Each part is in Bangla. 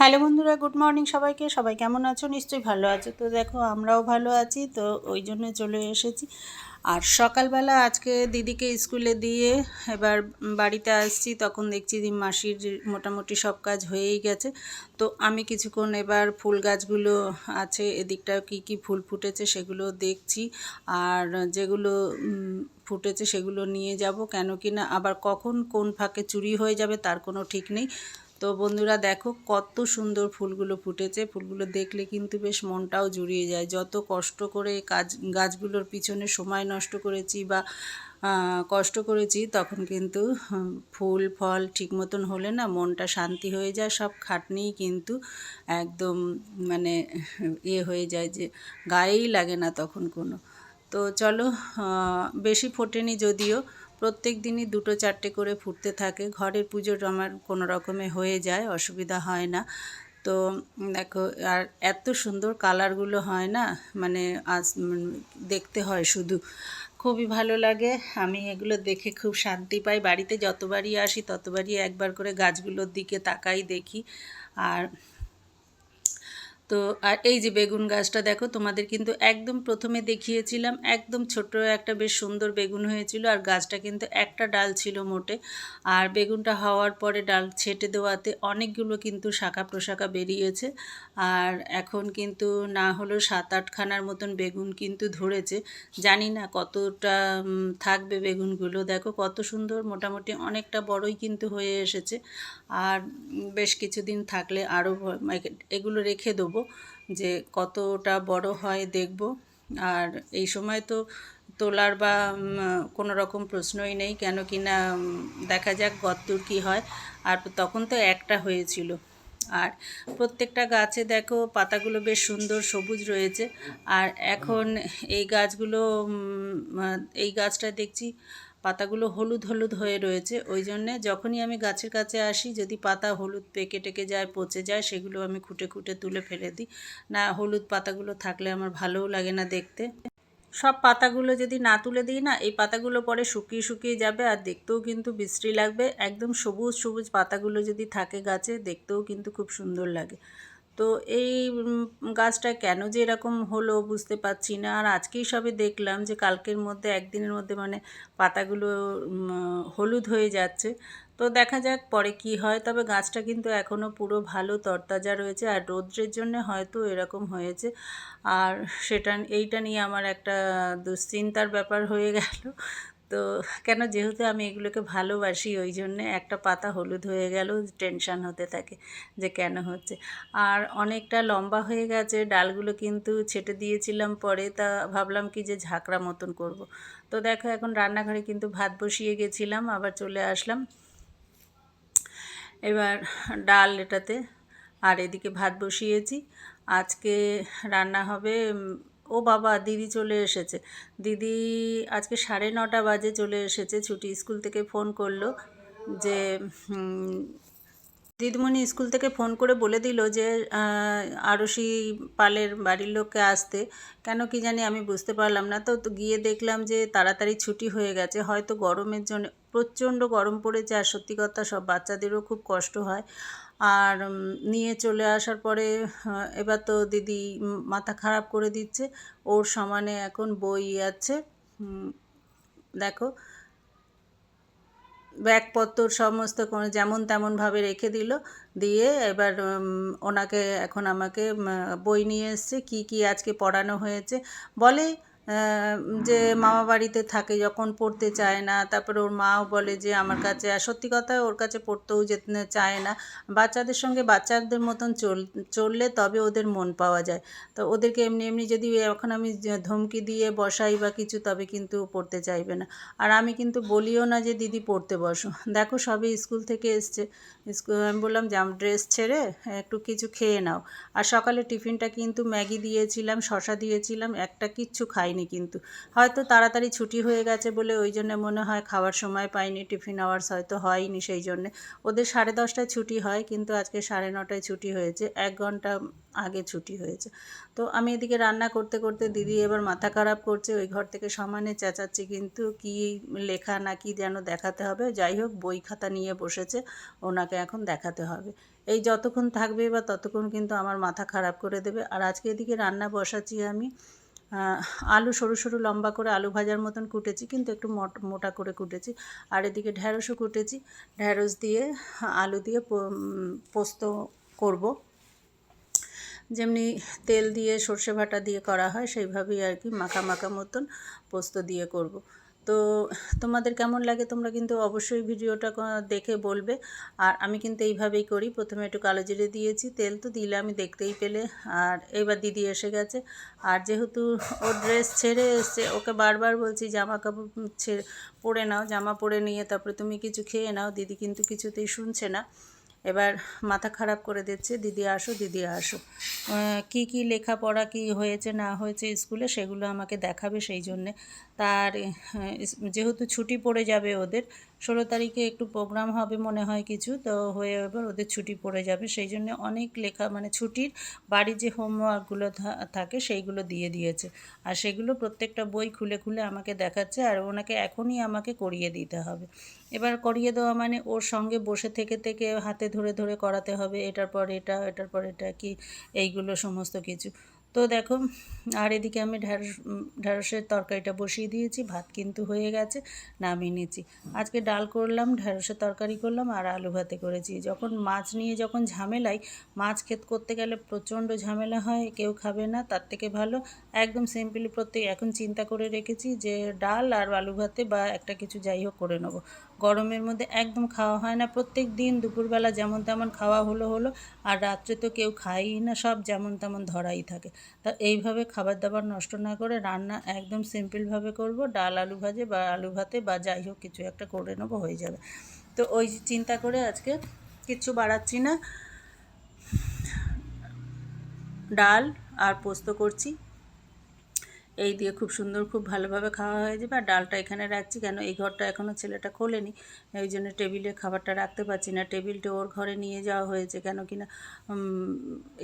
হ্যালো বন্ধুরা, গুড মর্নিং সবাইকে। সবাই কেমন আছো? নিশ্চয়ই ভালো আছো। তো দেখো, আমরাও ভালো আছি। তো ওই জন্য চলে এসেছি। আর সকালবেলা আজকে দিদিকে স্কুলে দিয়ে এবার বাড়িতে আসছি। তখন দেখছি যে মাসির মোটামুটি সব কাজ হয়েই গেছে। তো আমি কিছুক্ষণ এবার ফুল গাছগুলো আছে এদিকটা কি কি ফুল ফুটেছে সেগুলো দেখছি। আর যেগুলো ফুটেছে সেগুলো নিয়ে যাব কেন কি না, আবার কখন কোন ফাঁকে চুরি হয়ে যাবে তার কোনো ঠিক নেই। তো বন্ধুরা দেখো কত সুন্দর ফুলগুলো ফুটেছে। ফুলগুলো দেখলে কিন্তু বেশ মনটাও জুড়িয়ে যায়। যত কষ্ট করে কাজ, গাছগুলোর পিছনে সময় নষ্ট করেছি বা কষ্ট করেছি, তখন কিন্তু ফুল, ফল ঠিক মতন হলে না মনটা শান্তি হয়ে যায়। সব খাটনিই কিন্তু একদম মানে ইয়ে হয়ে যায় যে গায়েই লাগে না তখন কোনো। তো চলো বেশি ফোটেনি যদিও। প্রত্যেক দিনই দুটো চারটে করে ফুটতে থাকে। ঘরের পুজোর আমার কোনো রকমে হয়ে যায়, অসুবিধা হয় না। তো দেখো, আর এত সুন্দর কালারগুলো হয় না? মানে আজ দেখতে হয় শুধু। খুবই ভালো লাগে। আমি এগুলো দেখে খুব শান্তি পাই। বাড়িতে যতবারই আসি, ততবারই একবার করে গাছগুলোর দিকে তাকাই দেখি। আর তো আর এই যে বেগুন গাছটা দেখো, তোমাদের কিন্তু একদম প্রথমে দেখিয়েছিলাম, একদম ছোট একটা বেশ সুন্দর বেগুন হয়েছিল আর গাছটা কিন্তু একটা ডাল ছিল মোটে। আর বেগুনটা হওয়ার পরে ডাল ছেটে দেওয়াতে অনেকগুলো কিন্তু শাখা প্রশাখা বেরিয়েছে। আর এখন কিন্তু না হলেও সাত আটখানার মতন বেগুন কিন্তু ধরেছে। জানি না কতটা থাকবে বেগুনগুলো। দেখো কত সুন্দর, মোটামুটি অনেকটা বড়ই কিন্তু হয়ে এসেছে। আর বেশ কিছুদিন থাকলে আরও এগুলো রেখে দেবো। যে কতটা বড় হয় দেখব। আর এই সময় তো তোলার বা কোনো রকম প্রশ্নই নেই কেন কি না দেখা যাক কতদূর কী হয়। আর তখন তো একটা হয়েছিল। আর প্রত্যেকটা গাছে দেখো পাতাগুলো বেশ সুন্দর সবুজ রয়েছে। আর এখন এই গাছগুলো এই গাছটা দেখছি পাতাগুলো হলুদ হলুদ হয়ে রয়েছে, ওই জন্যে যখনই আমি গাছের কাছে আসি, যদি পাতা হলুদ পেকে টেকে যায়, পচে যায়, সেগুলো আমি খুঁটে খুঁটে তুলে ফেলে দিই। না, হলুদ পাতাগুলো থাকলে আমার ভালোও লাগে না দেখতে। সব পাতাগুলো যদি না তুলে দিই না, এই পাতাগুলো পরে শুকিয়ে শুকিয়ে যাবে আর দেখতেও কিন্তু বিশ্রী লাগবে। একদম সবুজ সবুজ পাতাগুলো যদি থাকে গাছে, দেখতেও কিন্তু খুব সুন্দর লাগে। তো এই গাছটা কেন যে এরকম হলো বুঝতে পারছি না। আর আজকেই সবে দেখলাম যে কালকের মধ্যে, একদিনের মধ্যে মানে পাতাগুলো হলুদ হয়ে যাচ্ছে। তো দেখা যাক পরে কি হয়। তবে গাছটা কিন্তু এখনও পুরো ভালো তরতাজা রয়েছে আর রৌদ্রের জন্য হয়তো এরকম হয়েছে। আর সেটা, এইটা নিয়ে আমার একটা দুশ্চিন্তার ব্যাপার হয়ে গেল। তো কেন যেহেতু আমি এগুলোকে ভালোবাসি, ওই জন্যে একটা পাতা হলুদ হয়ে গেলেও টেনশান হতে থাকে যে কেন হচ্ছে। আর অনেকটা লম্বা হয়ে গেছে, ডালগুলো কিন্তু ছেটে দিয়েছিলাম পরে, তা ভাবলাম কি যে ঝাঁকড়া মতন করব। তো দেখো, এখন রান্নাঘরে কিন্তু ভাত বসিয়ে গেছিলাম, আবার চলে আসলাম। এবার ডাল এটাতে, আর এদিকে ভাত বসিয়েছি। আজকে রান্না হবে ও বাবা, দিদি চলে এসেছে। দিদি আজকে সাড়ে নটা বাজে চলে এসেছে, ছুটি স্কুল থেকে ফোন করল যে দিদিমণি স্কুল থেকে ফোন করে বলে দিল যে আরশি পালের বাড়ির লোককে আসতে। কেন কি জানি আমি বুঝতে পারলাম না। তো গিয়ে দেখলাম যে, তাড়াতাড়ি ছুটি হয়ে গেছে। হয়তো গরমের জন্য, প্রচণ্ড গরম পড়েছে আর সত্যি কথা, সব বাচ্চাদেরও খুব কষ্ট হয়। আর নিয়ে চলে আসার পরে এবার তো দিদি মাথা খারাপ করে দিচ্ছে। ওর সমানে এখন বই আছে। দেখো। ব্যাগপত্র সমস্ত কোনো, যেমন তেমনভাবে রেখে দিল। দিয়ে এবার ওনাকে এখন আমাকে বই নিয়ে এসছে। কি কি আজকে পড়ানো হয়েছে। বলে যে মামা বাড়িতে থাকে, যখন পড়তে চায় না, তারপরে ওর মাও বলে যে, আমার কাছে, আর সত্যি কথা, ওর কাছে পড়তেও যেতে চায় না। বাচ্চাদের সঙ্গে বাচ্চাদের মতন চল, চললে তবে ওদের মন পাওয়া যায়। তো ওদেরকে এমনি এমনি যদি এখন আমি ধমকি দিয়ে বসাই বা কিছু, তবে কিন্তু পড়তে চাইবে না। আর আমি কিন্তু বলিও না যে, দিদি, পড়তে বসো। দেখো, সবে স্কুল থেকে এসছে। স্কুল আমি বললাম যে আমার ড্রেস ছেড়ে একটু কিছু খেয়ে নাও। আর সকালে টিফিনটা কিন্তু ম্যাগি দিয়েছিলাম শশা দিয়েছিলাম, একটা কিচ্ছু খাইনি। কিন্তু। হয়তো তাড়াতাড়ি ছুটি হয়ে গেছে বলে ওই জন্য মনে হয় খাওয়ার সময় পাইনি, টিফিন আওয়ার্স হয়তো হয়নি সেই জন্যে। ওদের সাড়ে দশটায় ছুটি হয় কিন্তু আজকে সাড়ে নটায় ছুটি হয়েছে, এক ঘণ্টা আগে ছুটি হয়েছে। তো আমি এদিকে রান্না করতে করতে দিদি এবার মাথা খারাপ করছে, ওই ঘর থেকে সমানে চেঁচাচ্ছি কিন্তু কি লেখা না কি যেন দেখাতে হবে। যাই হোক, বই খাতা নিয়ে বসেছে, ওনাকে এখন দেখাতে হবে। এই যতক্ষণ থাকবে বা ততক্ষণ কিন্তু আমার মাথা খারাপ করে দেবে। আর আজকে এদিকে রান্না বসাচ্ছি আমি। আলু সরু সরু লম্বা করে আলু ভাজার মতন কুটেছি, কিন্তু একটু মোট- মোটা করে কুটেছি। আর এদিকে ঢ্যাঁড়সও কুটেছি। ঢ্যাঁড়স দিয়ে, আলু দিয়ে পোস্ত করব। যেমনি তেল দিয়ে সর্ষে বাটা দিয়ে করা হয়, সেইভাবেই আর কি মাখা মাখা মতন পোস্ত দিয়ে করব। তো তোমাদের কেমন লাগে তোমরা কিন্তু অবশ্যই ভিডিওটা দেখে বলবে। আর আমি কিন্তু এইভাবেই করি। প্রথমে একটু কালো জিরে দিয়েছি, তেল তো দিলে আমি দেখতেই পেলে। আর এবার দিদি এসে গেছে। আর যেহেতু ও ড্রেস ছেড়ে এসছে, ওকে বারবার বলছি জামা কাপড় ছেড়ে, পরে নাও, জামা পরে নিয়ে, তারপরে তুমি কিছু খেয়ে নাও। দিদি কিন্তু কিছুতেই শুনছে না। এবার মাথা খারাপ করে দিচ্ছে, দিদি আসো দিদি আসো। কি কি লেখাপড়া, কি হয়েছে, না হয়েছে স্কুলে সেগুলো আমাকে দেখাবে সেই জন্যে। তার যেহেতু ছুটি পড়ে যাবে ওদের ষোলো তারিখে একটু প্রোগ্রাম হবে মনে হয় কিছু, তো হয়ে এবার ওদের ছুটি পড়ে যাবে। সেই জন্য অনেক লেখা মানে ছুটির বাড়ির যে হোমওয়ার্কগুলো থাকে সেইগুলো দিয়ে দিয়েছে। আর সেগুলো প্রত্যেকটা বই খুলে খুলে আমাকে দেখাচ্ছে, আর ওনাকে এখনই আমাকে করিয়ে দিতে হবে। এবার করিয়ে দেওয়া মানে ওর সঙ্গে বসে থেকে থেকে হাতে ধরে ধরে করাতে হবে, এটার পর এটা, এটার পর এটা, কি, এইগুলো সমস্ত কিছু। তো দেখো, আর এদিকে আমি ঢ্যাঁড়স ঢ্যাঁড়সের তরকারিটা বসিয়ে দিয়েছি, ভাত কিন্তু হয়ে গেছে, নামিয়ে নিয়েছি আজকে ডাল করলাম ঢ্যাঁড়সের তরকারি করলাম আর আলু ভাতে করেছি। যখন মাছ নিয়ে যখন ঝামেলাই মাছ ক্ষেত করতে গেলে প্রচণ্ড ঝামেলা হয়, কেউ খাবে না, তার থেকে ভালো। একদম সিম্পলি প্রত্যেক, এখন চিন্তা করে রেখেছি যে ডাল আর আলু ভাতে বা একটা কিছু যাই হোক করে নেব। গরমের মধ্যে একদম খাওয়া হয় না। প্রত্যেক দিন দুপুরবেলা যেমন তেমন খাওয়া হলো হলো আর রাত্রে তো কেউ খায়ই না, সব যেমন তেমন ধরাই থাকে। তা এইভাবে খাবার দাবার নষ্ট না করে রান্না একদম সিম্পলভাবে করব। ডাল, আলু ভাজে বা আলু ভাতে বা যাই হোক কিছু একটা করে নেব, হয়ে যাবে। তো ওই চিন্তা করে আজকে কিচ্ছু বাড়াচ্ছি না। ডাল আর পোস্ত করছি। এই দিয়ে খুব সুন্দর, খুব ভালোভাবে খাওয়া হয়ে যাবে। আর ডালটা এখানে রাখছি কেন? এই ঘরটা এখনও ছেলেটা খোলেনি। এই জন্য টেবিলে খাবারটা রাখতে পারছি না। টেবিলটা ওর ঘরে নিয়ে যাওয়া হয়েছে কেন কি না?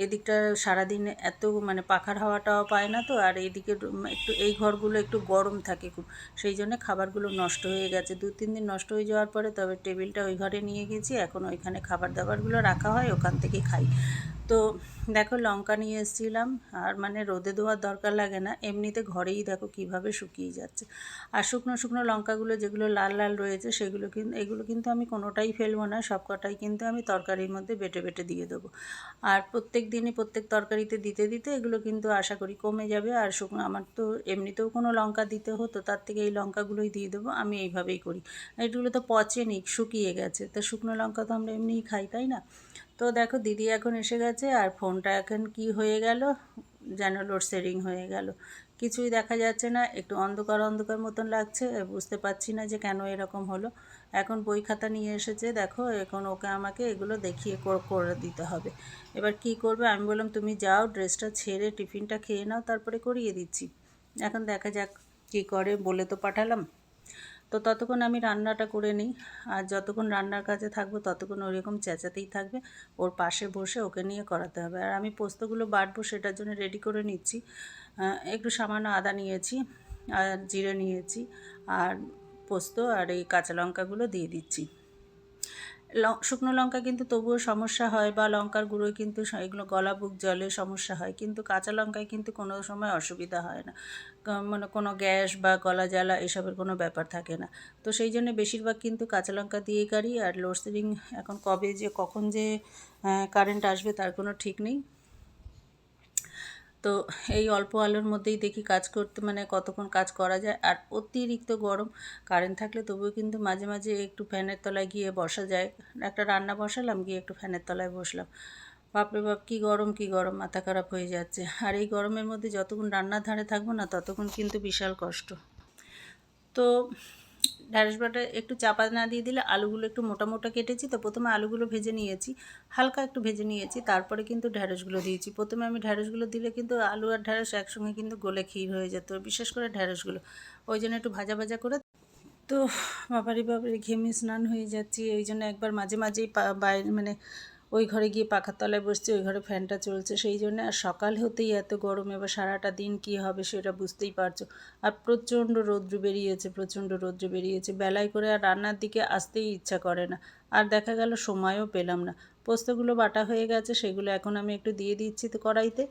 এদিকটা সারাদিন এত মানে পাখার হাওয়াটাও পায় না তো, আর এইদিকে একটু, এই ঘরগুলো একটু গরম থাকে খুব। সেই জন্য খাবারগুলো নষ্ট হয়ে গেছে। দু, তিন দিন নষ্ট হয়ে যাওয়ার পরে তবে টেবিলটা ওই ঘরে নিয়ে গেছি। এখন ওইখানে খাবার দাবারগুলো রাখা হয়, ওখান থেকে খাই। তো দেখো লঙ্কা নিয়ে এসেছিলাম, আর মানে রোদে দেওয়ার দরকার লাগে না, এমনিতে ঘরেই দেখো কীভাবে শুকিয়ে যাচ্ছে। আর শুকনো শুকনো লঙ্কাগুলো যেগুলো লাল লাল রয়েছে, সেগুলো কিন্তু এগুলো কিন্তু আমি কোনোটাই ফেলব না সব কটাই কিন্তু আমি তরকারির মধ্যে বেটে বেটে দিয়ে দেবো। আর প্রত্যেক দিনই প্রত্যেক তরকারিতে দিতে দিতে এগুলো কিন্তু আশা করি কমে যাবে, আর শুকনো, আমার তো এমনিতেও কোনো লঙ্কা দিতে হতো, তার থেকে এই লঙ্কাগুলোই দিয়ে দেবো, আমি এইভাবেই করি। এগুলো তো পচেনি শুকিয়ে গেছে, তো শুকনো লঙ্কা তো আমরা এমনিই খাই, তাই না? তো দেখো দিদি এখন এসে গেছে আর ফোনটা এখন কি হয়ে গেল? যেন লোডশেডিং হয়ে গেল। কিছুই দেখা যাচ্ছে না, একটু অন্ধকার অন্ধকার মতন লাগছে, বুঝতে পারছি না যে কেন এরকম হলো। এখন বই খাতা নিয়ে এসেছে, দেখো, এখন ওকে আমাকে এগুলো দেখিয়ে করে দিতে হবে। এবার কি করবে? আমি বললাম, তুমি যাও ড্রেসটা ছেড়ে টিফিনটা খেয়ে নাও, তারপরে করিয়ে দিচ্ছি। এখন দেখা যাক কী করে, বলে তো পাঠালাম। তো ততক্ষণ আমি রান্নাটা করে নিই। আর যতক্ষণ রান্নার কাজে থাকব ততক্ষণ ওইরকম চেঁচাতেই থাকবে। ওর পাশে বসে ওকে নিয়ে করাতে হবে। আর আমি পোস্তগুলো বাটবো সেটার জন্য রেডি করে নিচ্ছি। একটু সামান্য আদা নিয়েছি, আর জিরে নিয়েছি, আর পোস্ত আর এই কাঁচা লঙ্কাগুলো দিয়ে দিচ্ছি। শুকনো লঙ্কা কিন্তু তবুও সমস্যা হয় বা লঙ্কার গুঁড়োয় কিন্তু এগুলো গলা, বুক জলে সমস্যা হয়। কিন্তু কাঁচা লঙ্কায় কিন্তু কোনো সময় অসুবিধা হয় না। মানে কোনো গ্যাস বা গলা জ্বালা এসবের কোনো ব্যাপার থাকে না। তো সেই জন্য বেশিরভাগ কিন্তু কাঁচা লঙ্কা দিয়ে কারি। আর লোডশেডিং এখন কবে যে, কখন যে কারেন্ট আসবে তার কোনো ঠিক নেই। তো এই অল্প আলোর মধ্যেই দেখি কাজ করতে মানে কতক্ষণ কাজ করা যায়। আর অতিরিক্ত গরম, কারেন্ট থাকলে তবুও কিন্তু মাঝে মাঝে একটু ফ্যানের তলায় গিয়ে বসা যায়। একটা রান্না বসালাম, গিয়ে একটু ফ্যানের তলায় বসলাম। বাপরে বাপ, কী গরম কী গরম, মাথা খারাপ হয়ে যাচ্ছে। আর এই গরমের মধ্যে যতক্ষণ রান্নার ধারে থাকব না, ততক্ষণ কিন্তু বিশাল কষ্ট। তো ঢ্যাঁড়স বাটা একটু চাপা না দিয়ে দিলে আলুগুলো একটু মোটা মোটা কেটেছি। তো প্রথমে আলুগুলো ভেজে নিয়েছি। হালকা একটু ভেজে নিয়েছি। তারপরে কিন্তু ঢ্যাঁড়সগুলো দিয়েছি। প্রথমে আমি ঢ্যাঁড়সগুলো দিলে কিন্তু আলু আর ঢ্যাঁড়স একসঙ্গে কিন্তু গলে ক্ষীর হয়ে যেত, বিশেষ করে ঢ্যাঁড়সগুলো ওই জন্য একটু ভাজা ভাজা করে তো বাবারি বাবারি ঘেমে স্নান হয়ে যাচ্ছি। ওই জন্য একবার মাঝে মাঝেই বাইরে মানে ওই ঘরে গিয়ে পাখার তলায় বসছি, ওই ঘরে ফ্যানটা চলছে, সেই জন্য আর সকাল হতেই এত গরম এবার সারাটা দিন কি হবে সেটা বুঝতেই পারছ। আর প্রচণ্ড রৌদ্র বেরিয়েছে, প্রচণ্ড রৌদ্র বেরিয়েছে। বেলায় করে আর রান্নার দিকে আসতেই ইচ্ছা করে না। আর দেখা গেল সময়ও পেলাম না। পোস্তগুলো বাটা হয়ে গেছে, সেগুলো এখন আমি একটু দিয়ে দিচ্ছি তো কড়াইতে।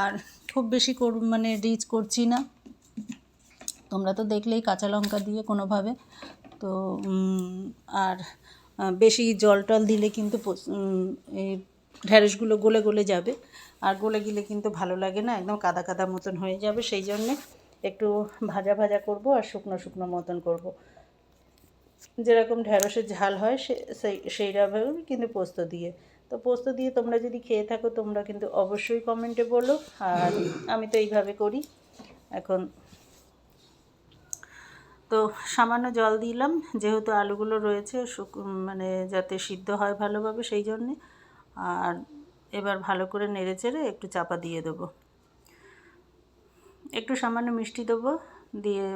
আর খুব বেশি কর মানে রিচ করছি না। তোমরা তো দেখলেই কাঁচা লঙ্কা দিয়ে কোনোভাবে। তো আর বেশি জল টল দিলে কিন্তু এই ঢ্যাঁড়সগুলো গলে গলে যাবে। আর গলে গেলে কিন্তু ভালো লাগে না, একদম কাদা কাদা মতন হয়ে যাবে। সেই জন্যে একটু ভাজা ভাজা করব আর শুকনো শুকনো মতন করব। যেরকম ঢ্যাঁড়সের ঝাল হয় সেই সেইভাবেও কিন্তু পোস্ত দিয়ে। তো পোস্ত দিয়ে তোমরা যদি খেয়ে থাকো, তোমরা কিন্তু অবশ্যই কমেন্টে বলো। আর আমি তো এইভাবে করি। এখন তো সামান্য জল দিলাম, যেহেতু আলুগুলো রয়েছে মানে যাতে সিদ্ধ হয় ভালোভাবে সেই জন্যে। আর এবার ভালো করে নেড়ে চেড়ে একটু চাপা দিয়ে দেবো। একটু সামান্য মিষ্টি দেবো, দিয়ে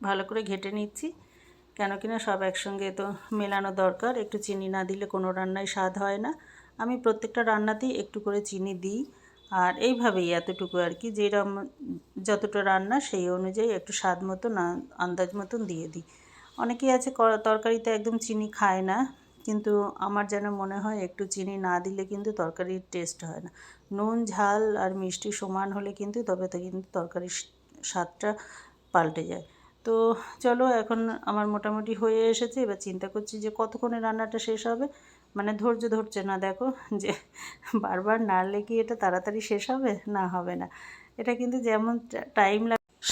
ভালো করে ঘেটে নিচ্ছি। কেন কিনা সব একসঙ্গে তো মেলানো দরকার, একটু চিনি না দিলে কোনো রান্নায় স্বাদ হয় না। আমি প্রত্যেকটা রান্নাতেই একটু করে চিনি দিই। আর এইভাবেই এতটুকু আর কি যেরকম যতটা রান্না সেই অনুযায়ী একটু স্বাদ মতো না, আন্দাজ মতন দিয়ে দিই। অনেকেই আছে তরকারিতে একদম চিনি খায় না, কিন্তু আমার যেন মনে হয় একটু চিনি না দিলে কিন্তু তরকারির টেস্ট হয় না। নুন, ঝাল আর মিষ্টি সমান হলে কিন্তু তবে তো কিন্তু তরকারির স্বাদটা পাল্টে যায়। তো চলো এখন আমার মোটামুটি হয়ে এসেছে, এবার চিন্তা করছি যে কতক্ষণে রান্নাটা শেষ হবে। মানে ধৈর্য ধরছে না, দেখো, যে বারবার নাড়লে কি এটা তাড়াতাড়ি শেষ হবে? না হবে না। এটা কিন্তু যেমন টাইম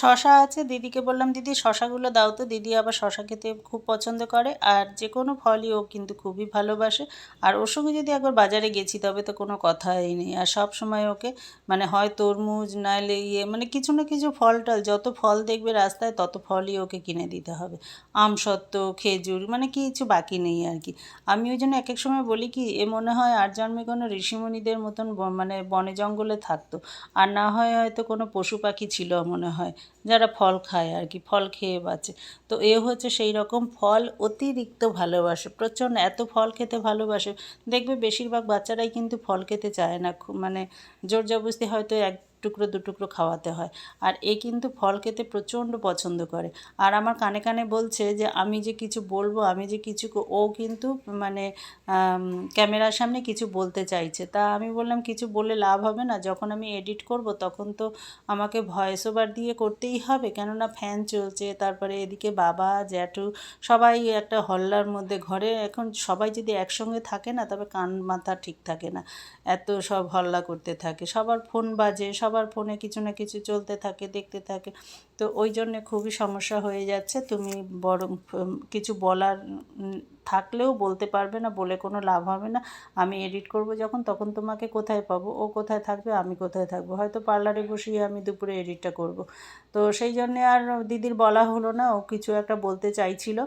শশা আছে, দিদিকে বললাম, দিদি, শশাগুলো দাও তো। দিদি আবার শশা খেতে খুব পছন্দ করে। আর যে কোনো ফলই ও কিন্তু খুবই ভালোবাসে। আর ওর সঙ্গে যদি একবার বাজারে গেছি, তবে তো কোনো কথাই নেই। আর সব সময় ওকে মানে হয় তরমুজ নাহলে ইয়ে মানে কিছু না কিছু ফল টল যত ফল দেখবে রাস্তায়, তত ফলই ওকে কিনে দিতে হবে। আম সত্ত্ব, খেজুর মানে কিছু বাকি নেই আর কি। আমি ওই জন্য এক এক সময় বলি কি, এ মনে হয় আর জন্মে কোনো ঋষিমুনিদের মতন মানে বনে জঙ্গলে থাকতো। আর না হয় হয়তো কোনো পশু পাখি ছিল মনে হয়। যারা ফল খায় আর কি, ফল খেয়ে বাঁচে। তো এ হচ্ছে সেই রকম ফল অতিরিক্ত ভালোবাসে। প্রচণ্ড এত ফল খেতে ভালোবাসে। দেখবে বেশিরভাগ বাচ্চারাই কিন্তু ফল খেতে চায় না। মানে জোর জবরদস্তি হয়তো এক টুকরো দু টুকরো খাওয়াতে হয়। আর এ কিন্তু ফল খেতে প্রচণ্ড পছন্দ করে। আর আমার কানে কানে বলছে যে, আমি যে কিছু বলব, আমি যে কিছু ও কিন্তু মানে ক্যামেরার সামনে কিছু বলতে চাইছে। তা আমি বললাম, কিছু বলে লাভ হবে না। যখন আমি এডিট করব, তখন তো আমাকে ভয়েস ওভার দিয়ে করতেই হবে। কেননা ফ্যান চলছে, তারপরে এদিকে বাবা, জ্যাঠু সবাই একটা হল্লার মধ্যে ঘরে। এখন সবাই যদি একসঙ্গে থাকে না, তবে কান মাথা ঠিক থাকে না। এত সব হল্লা করতে থাকে। সবার ফোন বাজে সবার ফোনে কিছু না কিছু চলতে থাকে, দেখতে থাকে। তো ওই জন্যে খুবই সমস্যা হয়ে যাচ্ছে। তুমি বরং কিছু বলার থাকলেও বলতে পারবে না, বলে কোনো লাভ হবে না। আমি এডিট করব যখন, তখন তোমাকে কোথায় পাবো? ও কোথায় থাকবে? আমি কোথায় থাকব? হয়তো পার্লারে বসিয়ে আমি দুপুরে এডিটটা করব। তো সেই জন্যে আর দিদির বলা হলো না। ও কিছু একটা বলতে চাইছিল।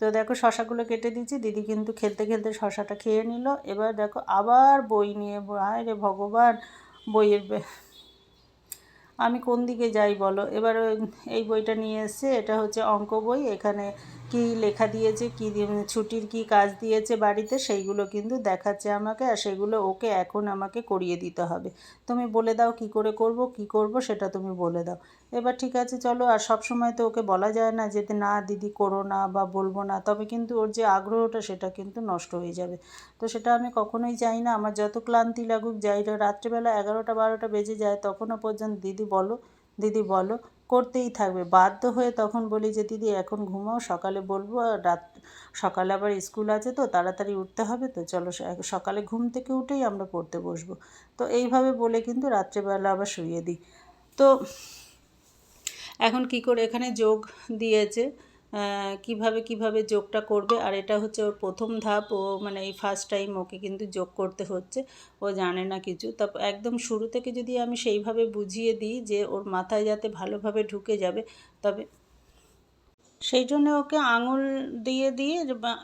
তো দেখো শশাগুলো কেটে দিচ্ছি দিদি কিন্তু খেলতে খেলতে শশাটা খেয়ে নিল। এবার দেখো আবার বই নিয়ে, হায় রে ভগবান! বইয়ের আমি কোন দিকে যাই বলো? এবার এই বইটা নিয়ে এসছে এটা হচ্ছে অঙ্ক বই। এখানে কি লেখা দিয়েছে, কি দিয়ে- ছুটির কি কাজ দিয়েছে বাড়িতে, সেইগুলো কিন্তু দেখাচ্ছে আমাকে আর সেগুলো ওকে এখন আমাকে করিয়ে দিতে হবে। তুমি বলে দাও কি করে করব, কি করব সেটা তুমি বলে দাও। এবার ঠিক আছে, চলো আর সব সময় তো ওকে বলা যায় না যে, না দিদি করো না বা বলব না। তবে কিন্তু ওর যে আগ্রহটা সেটা কিন্তু নষ্ট হয়ে যাবে। তো সেটা আমি কখনোই চাই না। আমার যত ক্লান্তি লাগুক, যাই রাত্রেবেলা এগারোটা বারোটা বেজে যায়, তখনও পর্যন্ত দিদি বলো দিদি বলো। করতেই থাকবে। বাধ্য হয়ে তখন বলি যে, দিদি, এখন ঘুমাও, সকালে বলব, আর রাত, সকালে আবার স্কুল আছে তো, তাড়াতাড়ি উঠতে হবে তো, চলো সকালে ঘুম থেকে উঠেই আমরা পড়তে বসবো। তো এইভাবে বলে কিন্তু রাত্রেবেলা আবার শুয়ে দিই। তো এখন কি করে, এখানে যোগ দিয়েছে। কীভাবে কীভাবে যোগটা করবে, আর এটা হচ্ছে ওর প্রথম ধাপ, ও মানে এই ফার্স্ট টাইম ওকে কিন্তু যোগ করতে হচ্ছে, ও জানে না কিছু। তা একদম শুরু থেকে যদি আমি সেইভাবে বুঝিয়ে দিই যে ওর মাথায় যাতে ভালোভাবে ঢুকে যাবে, তবে সেই জন্য ওকে আঙুল দিয়ে দিয়ে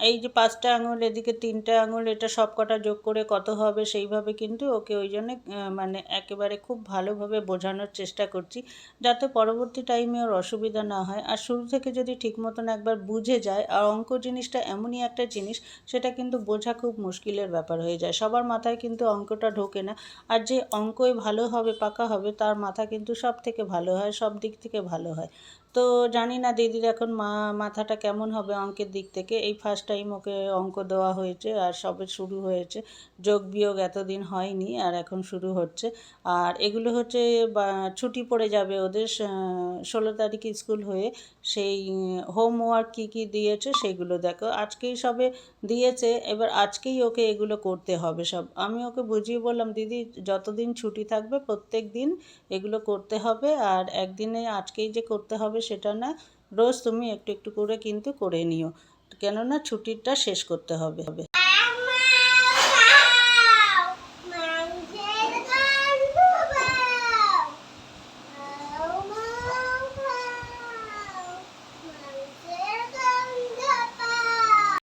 এই যে পাঁচটা আঙুল, এদিকে তিনটে আঙুল, এটা সব কটা যোগ করে কত হবে সেইভাবে কিন্তু ওকে ওই জন্যে মানে একেবারে খুব ভালোভাবে বোঝানোর চেষ্টা করছি যাতে পরবর্তী টাইমে ওর অসুবিধা না হয়। আর শুরু থেকে যদি ঠিক মতন একবার বুঝে যায়, আর অঙ্ক জিনিসটা এমনই একটা জিনিস, সেটা কিন্তু বোঝা খুব মুশকিলের ব্যাপার হয়ে যায়। সবার মাথায় কিন্তু অঙ্কটা ঢোকে না। আর যে অঙ্কই ভালো হবে, পাকা হবে, তার মাথা কিন্তু সব থেকে ভালো হয়, সব দিক থেকে ভালো হয়। তো জানি না দিদির এখন মা, মাথাটা কেমন হবে অঙ্কের দিক থেকে। এই ফার্স্ট টাইম ওকে অঙ্ক দেওয়া হয়েছে আর সবে শুরু হয়েছে। যোগ বিয়োগ এতদিন হয়নি আর এখন শুরু হচ্ছে। আর এগুলো হচ্ছে ছুটি পড়ে যাবে ওদের ষোলো তারিখ স্কুল হয়ে। সেই হোমওয়ার্ক কী কী দিয়েছে সেগুলো দেখো। আজকেই সবে দিয়েছে, এবার আজকেই ওকে এগুলো করতে হবে সব। আমি ওকে বুঝিয়ে বললাম, দিদি, যতদিন ছুটি থাকবে প্রত্যেক দিন এগুলো করতে হবে। আর একদিনে আজকেই যে করতে হবে সেটা না। রোজ তুমি একটু একটু করে কিন্তু করে নিও। কেননা ছুটিটা শেষ করতে হবে হবে।